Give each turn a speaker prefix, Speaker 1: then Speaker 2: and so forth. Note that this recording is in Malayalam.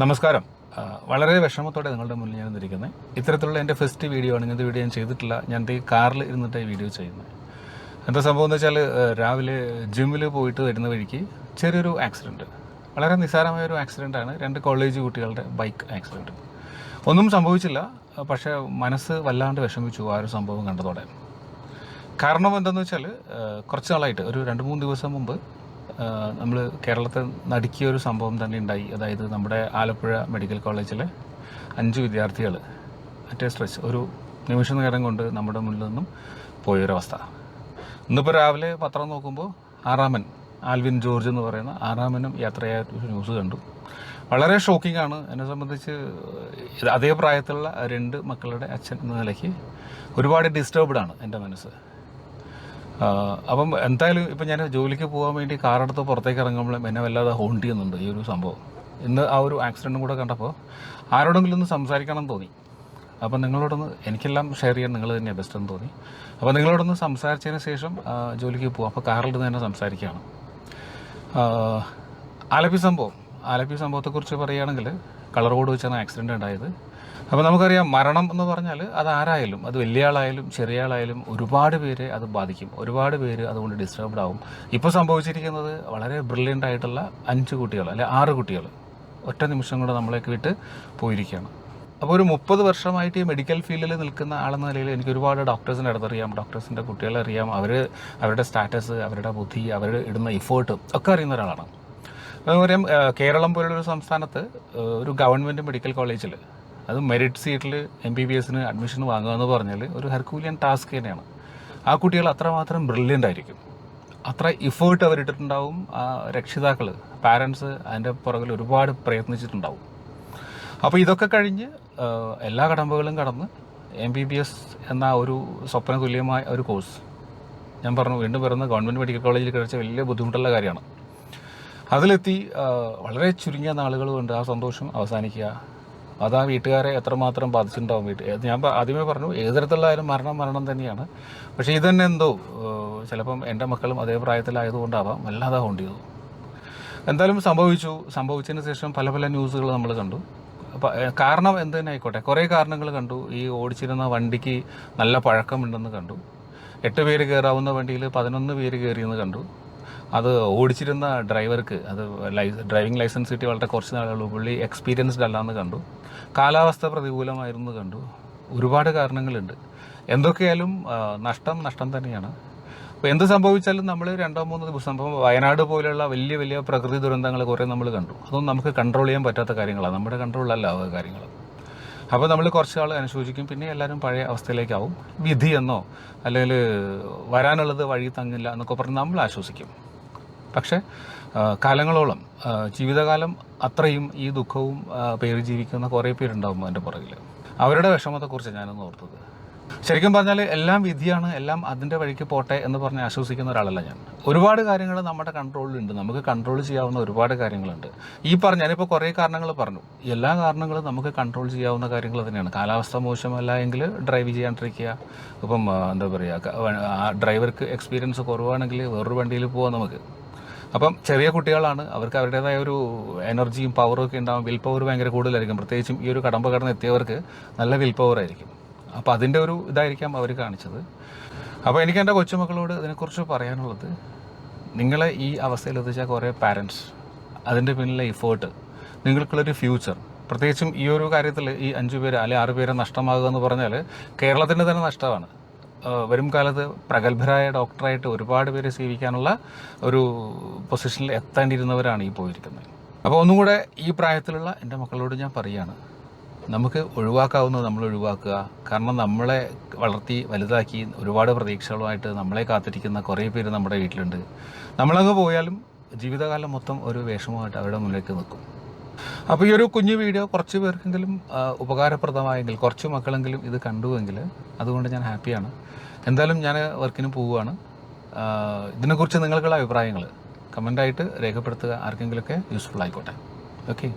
Speaker 1: നമസ്കാരം. വളരെ വിഷമത്തോടെ നിങ്ങളുടെ മുന്നിൽ ഞാൻ ഇരിക്കുന്നത് ഇത്തരത്തിലുള്ള എന്റെ ഫസ്റ്റ് വീഡിയോ ആണ്. ഇങ്ങനത്തെ വീഡിയോ ഞാൻ ചെയ്തിട്ടില്ല. ഞാൻ ഈ കാറിൽ ഇരുന്നിട്ട് ഈ വീഡിയോ ചെയ്യുന്നത് എന്താ സംഭവം എന്ന് വെച്ചാൽ രാവിലെ ജിമ്മിൽ പോയിട്ട് വരുന്ന വഴിക്ക് ചെറിയൊരു ആക്സിഡന്റ് വളരെ നിസ്സാരമായ ഒരു ആക്സിഡന്റ് ആണ്. രണ്ട് കോളേജ് കുട്ടികളുടെ ബൈക്ക് ആക്സിഡന്റ് ഒന്നും സംഭവിച്ചില്ല. പക്ഷേ മനസ്സ് വല്ലാണ്ട് വിഷമിച്ചു ആ ഒരു സംഭവം കണ്ടതോടെ. കാരണം എന്താണെന്ന് വെച്ചാൽ കുറച്ച് നാളായിട്ട് ഒരു രണ്ട് മൂന്ന് ദിവസം മുമ്പ് നമ്മൾ കേരളത്തെ നടുക്കിയ ഒരു സംഭവം തന്നെ ഉണ്ടായി. അതായത് നമ്മുടെ ആലപ്പുഴ മെഡിക്കൽ കോളേജിലെ അഞ്ച് വിദ്യാർത്ഥികൾ അറ്റേ സ്ട്രെസ് ഒരു നിമിഷ നേരം കൊണ്ട് നമ്മുടെ മുന്നിൽ നിന്നും പോയൊരവസ്ഥ. ഇന്നിപ്പോൾ രാവിലെ പത്രം നോക്കുമ്പോൾ ആറാമൻ ആൽവിൻ ജോർജ് എന്ന് പറയുന്ന ആറാമനും യാത്രയായ ഒരു ന്യൂസ് കണ്ടു. വളരെ ഷോക്കിംഗ് ആണ്. എന്നെ സംബന്ധിച്ച് അതേ പ്രായത്തിലുള്ള രണ്ട് മക്കളുടെ അച്ഛൻ എന്ന നിലയ്ക്ക് ഒരുപാട് ഡിസ്റ്റർബ്ഡ് ആണ് എന്റെ മനസ്സ്. അപ്പം എന്തായാലും ഇപ്പം ഞാൻ ജോലിക്ക് പോകാൻ വേണ്ടി കാറെടുത്ത് പുറത്തേക്ക് ഇറങ്ങുമ്പോഴും എന്നെ വല്ലാതെ ഹോണ്ട് ചെയ്യുന്നുണ്ട് ഈ ഒരു സംഭവം. ഇന്ന് ആ ഒരു ആക്സിഡന്റും കൂടെ കണ്ടപ്പോൾ ആരോടെങ്കിലും ഒന്ന് സംസാരിക്കണം എന്ന് തോന്നി. അപ്പം നിങ്ങളോടൊന്ന് എനിക്കെല്ലാം ഷെയർ ചെയ്യാൻ നിങ്ങൾ തന്നെയാണ് ബെസ്റ്റ് എന്ന് തോന്നി. അപ്പോൾ നിങ്ങളോടൊന്ന് സംസാരിച്ചതിന് ശേഷം ജോലിക്ക് പോകാം അപ്പോൾ കാറിലിരുന്ന് തന്നെ സംസാരിക്കുകയാണ്. ആലപ്പി സംഭവം. ആലപ്പി സംഭവത്തെക്കുറിച്ച് പറയുകയാണെങ്കിൽ കളർ കോഡ് വെച്ചാണ് ആക്സിഡന്റ് ഉണ്ടായത്. അപ്പോൾ നമുക്കറിയാം മരണം എന്ന് പറഞ്ഞാൽ അത് ആരായാലും അത് വലിയ ആളായാലും ചെറിയ ആളായാലും ഒരുപാട് പേരെ അത് ബാധിക്കും. ഒരുപാട് പേര് അതുകൊണ്ട് ഡിസ്റ്റർബ്ഡ് ആവും. ഇപ്പോൾ സംഭവിച്ചിരിക്കുന്നത് വളരെ ബ്രില്യന്റ് ആയിട്ടുള്ള അഞ്ച് കുട്ടികൾ അല്ലെ ആറ് കുട്ടികൾ ഒറ്റ നിമിഷം കൊണ്ട് നമ്മളേക്ക് വിട്ട് പോയിരിക്കുകയാണ്. അപ്പോൾ ഒരു മുപ്പത് വർഷമായിട്ട് ഈ മെഡിക്കൽ ഫീൽഡിൽ നിൽക്കുന്ന ആളെന്ന നിലയിൽ എനിക്ക് ഒരുപാട് ഡോക്ടേഴ്സിന്റെ അടുത്തറിയാം. ഡോക്ടേഴ്സിന്റെ കുട്ടികളെ അറിയാം അവർ അവരുടെ സ്റ്റാറ്റസ് അവരുടെ ബുദ്ധി അവർ ഇടുന്ന ഇഫേർട്ട് ഒക്കെ അറിയുന്ന ഒരാളാണ്. അതുപോലെ കേരളം പോലുള്ളൊരു സംസ്ഥാനത്ത് ഒരു ഗവൺമെന്റ് മെഡിക്കൽ കോളേജിൽ അത് മെറിറ്റ് സീറ്റിൽ എം ബി ബി എസിന് അഡ്മിഷൻ വാങ്ങുക എന്ന് പറഞ്ഞാൽ ഒരു ഹെർക്കൂലിയൻ ടാസ്ക് തന്നെയാണ്. ആ കുട്ടികൾ അത്രമാത്രം ബ്രില്യന്റ് ആയിരിക്കും. അത്ര ഇഫേർട്ട് അവരിട്ടിട്ടുണ്ടാവും. ആ രക്ഷിതാക്കൾ പാരൻസ് അതിന്റെ പുറകിൽ ഒരുപാട് പ്രയത്നിച്ചിട്ടുണ്ടാവും. അപ്പോൾ ഇതൊക്കെ കഴിഞ്ഞ് എല്ലാ കടമ്പകളും കടന്ന് എം ബി ബി എസ് എന്ന ഒരു സ്വപ്ന തുല്യമായ ഒരു കോഴ്സ് ഞാൻ പറഞ്ഞു വീണ്ടും വരുന്ന ഗവൺമെന്റ് മെഡിക്കൽ കോളേജിൽ കഴിച്ച വലിയ ബുദ്ധിമുട്ടുള്ള കാര്യമാണ്. അതിലെത്തി വളരെ ചുരുങ്ങിയ നാളുകൾ കൊണ്ട് ആ സന്തോഷം അവസാനിക്കുക. അത് ആ വീട്ടുകാരെ എത്രമാത്രം ബാധിച്ചിട്ടുണ്ടാവും ഞാൻ ആദ്യമേ പറഞ്ഞു ഏത് തരത്തിലായാലും മരണം മരണം തന്നെയാണ്. പക്ഷേ ഇതന്നെ എന്തോ ചിലപ്പം എന്റെ മക്കളും അതേ പ്രായത്തിലായതുകൊണ്ടാവാം വല്ലാതെ ഹോണ്ട് ചെയ്തു. എന്തായാലും സംഭവിച്ചു. സംഭവിച്ചതിന് ശേഷം പല പല ന്യൂസുകൾ നമ്മൾ കണ്ടു. അപ്പോൾ കാരണം എന്ത് തന്നെ ആയിക്കോട്ടെ. കുറേ കാരണങ്ങൾ കണ്ടു. ഈ ഓടിച്ചിരുന്ന വണ്ടിക്ക് നല്ല പഴക്കമുണ്ടെന്ന് കണ്ടു. എട്ട് പേര് കയറാവുന്ന വണ്ടിയിൽ പതിനൊന്ന് പേര് കയറിയെന്ന് കണ്ടു. അത് ഓടിച്ചിരുന്ന ഡ്രൈവർക്ക് അത് ഡ്രൈവിംഗ് ലൈസൻസ് കിട്ടി വളരെ കുറച്ച് നാളുകൾ പുള്ളി എക്സ്പീരിയൻസ്ഡ് അല്ലാന്ന് കണ്ടു. കാലാവസ്ഥ പ്രതികൂലമായിരുന്നു കണ്ടു. ഒരുപാട് കാരണങ്ങളുണ്ട്. എന്തൊക്കെയായാലും നഷ്ടം നഷ്ടം തന്നെയാണ്. അപ്പോൾ എന്ത് സംഭവിച്ചാലും നമ്മൾ രണ്ടോ മൂന്നോ ദിവസം ഇപ്പം വയനാട് പോലെയുള്ള വലിയ വലിയ പ്രകൃതി ദുരന്തങ്ങൾ കുറേ നമ്മൾ കണ്ടു. അതൊന്നും നമുക്ക് കൺട്രോൾ ചെയ്യാൻ പറ്റാത്ത കാര്യങ്ങളാണ് നമ്മുടെ കൺട്രോളിലല്ല ആ കാര്യങ്ങൾ. അപ്പോൾ നമ്മൾ കുറച്ച് ആൾ അനുശോചിക്കും. പിന്നെ എല്ലാവരും പഴയ അവസ്ഥയിലേക്കാവും. വിധി എന്നോ അല്ലെങ്കിൽ വരാനുള്ളത് വഴി തങ്ങില്ല എന്നൊക്കെ പറഞ്ഞ് നമ്മൾ ആശ്വസിക്കും. പക്ഷേ കാലങ്ങളോളം ജീവിതകാലം അത്രയും ഈ ദുഃഖവും പേര് ജീവിക്കുന്ന കുറേ പേരുണ്ടാവും അതിന്റെ പുറകിൽ. അവരുടെ വിഷമത്തെക്കുറിച്ച് ഞാനൊന്ന് ഓർത്തത്. ശരിക്കും പറഞ്ഞാൽ എല്ലാം വിധിയാണ് എല്ലാം അതിന്റെ വഴിക്ക് പോട്ടെ എന്ന് പറഞ്ഞ് ആശ്വസിക്കുന്ന ഒരാളല്ല ഞാൻ. ഒരുപാട് കാര്യങ്ങൾ നമ്മുടെ കൺട്രോളിലുണ്ട്. നമുക്ക് കൺട്രോൾ ചെയ്യാവുന്ന ഒരുപാട് കാര്യങ്ങളുണ്ട്. ഈ പറഞ്ഞ ഞാനിപ്പോൾ കുറേ കാരണങ്ങൾ പറഞ്ഞു. എല്ലാ കാരണങ്ങളും നമുക്ക് കൺട്രോൾ ചെയ്യാവുന്ന കാര്യങ്ങൾ തന്നെയാണ്. കാലാവസ്ഥ മോശമല്ല എങ്കിൽ ഡ്രൈവ് ചെയ്യാണ്ടിരിക്കുക. ഇപ്പം എന്താ പറയുക ആ ഡ്രൈവർക്ക് എക്സ്പീരിയൻസ് കുറവാണെങ്കിൽ വേറൊരു വണ്ടിയിൽ പോവാം നമുക്ക്. അപ്പം ചെറിയ കുട്ടികളാണ്. അവർക്ക് അവരുടേതായ ഒരു എനർജിയും പവറും ഒക്കെ ഉണ്ടാവും. വിൽ പവർ ഭയങ്കര കൂടുതലായിരിക്കും. പ്രത്യേകിച്ചും ഈ ഒരു കടമ്പ കടന്ന് എത്തിയവർക്ക് നല്ല വിൽ പവർ ആയിരിക്കും. അപ്പം അതിന്റെ ഒരു ഇതായിരിക്കാം അവർ കാണിച്ചത്. അപ്പോൾ എനിക്ക് എന്റെ കൊച്ചുമക്കളോട് ഇതിനെക്കുറിച്ച് പറയാനുള്ളത് നിങ്ങളെ ഈ അവസ്ഥയിൽ എത്തിച്ച കുറേ പാരൻസ് അതിന്റെ പിന്നിലെ ഇഫേർട്ട് നിങ്ങൾക്കുള്ളൊരു ഫ്യൂച്ചർ പ്രത്യേകിച്ചും ഈ ഒരു കാര്യത്തിൽ ഈ അഞ്ചു പേര് അല്ലെങ്കിൽ ആറ് പേരെ നഷ്ടമാകുക എന്ന് പറഞ്ഞാൽ കേരളത്തിന്റെ തന്നെ നഷ്ടമാണ്. വരും കാലത്ത് പ്രഗത്ഭരായ ഡോക്ടറായിട്ട് ഒരുപാട് പേരെ സേവിക്കാനുള്ള ഒരു പൊസിഷനിൽ എത്തേണ്ടിയിരുന്നവരാണ് ഈ പോയിരിക്കുന്നത്. അപ്പോൾ ഒന്നും കൂടെ ഈ പ്രായത്തിലുള്ള എന്റെ മക്കളോട് ഞാൻ പറയുകയാണ് നമുക്ക് ഒഴിവാക്കാവുന്നത് നമ്മൾ ഒഴിവാക്കുക. കാരണം നമ്മളെ വളർത്തി വലുതാക്കി ഒരുപാട് പ്രതീക്ഷകളുമായിട്ട് നമ്മളെ കാത്തിരിക്കുന്ന കുറേ പേര് നമ്മുടെ വീട്ടിലുണ്ട്. നമ്മളങ്ങ് പോയാലും ജീവിതകാലം മൊത്തം ഒരു വേഷമായിട്ട് അവരുടെ മുന്നിലേക്ക് നിൽക്കും. അപ്പോൾ ഈ ഒരു കുഞ്ഞു വീഡിയോ കുറച്ച് പേർക്കെങ്കിലും ഉപകാരപ്രദമായെങ്കിൽ കുറച്ച് മക്കളെങ്കിലും ഇത് കണ്ടുവെങ്കിൽ അതുകൊണ്ട് ഞാൻ ഹാപ്പിയാണ്. എന്തായാലും ഞാൻ വർക്കിന് പോവുകയാണ്. ഇതിനെക്കുറിച്ച് നിങ്ങൾക്കുള്ള അഭിപ്രായങ്ങൾ കമന്റായിട്ട് രേഖപ്പെടുത്തുക. ആർക്കെങ്കിലുമൊക്കെ യൂസ്ഫുൾ ആയിക്കോട്ടെ. ഓക്കെ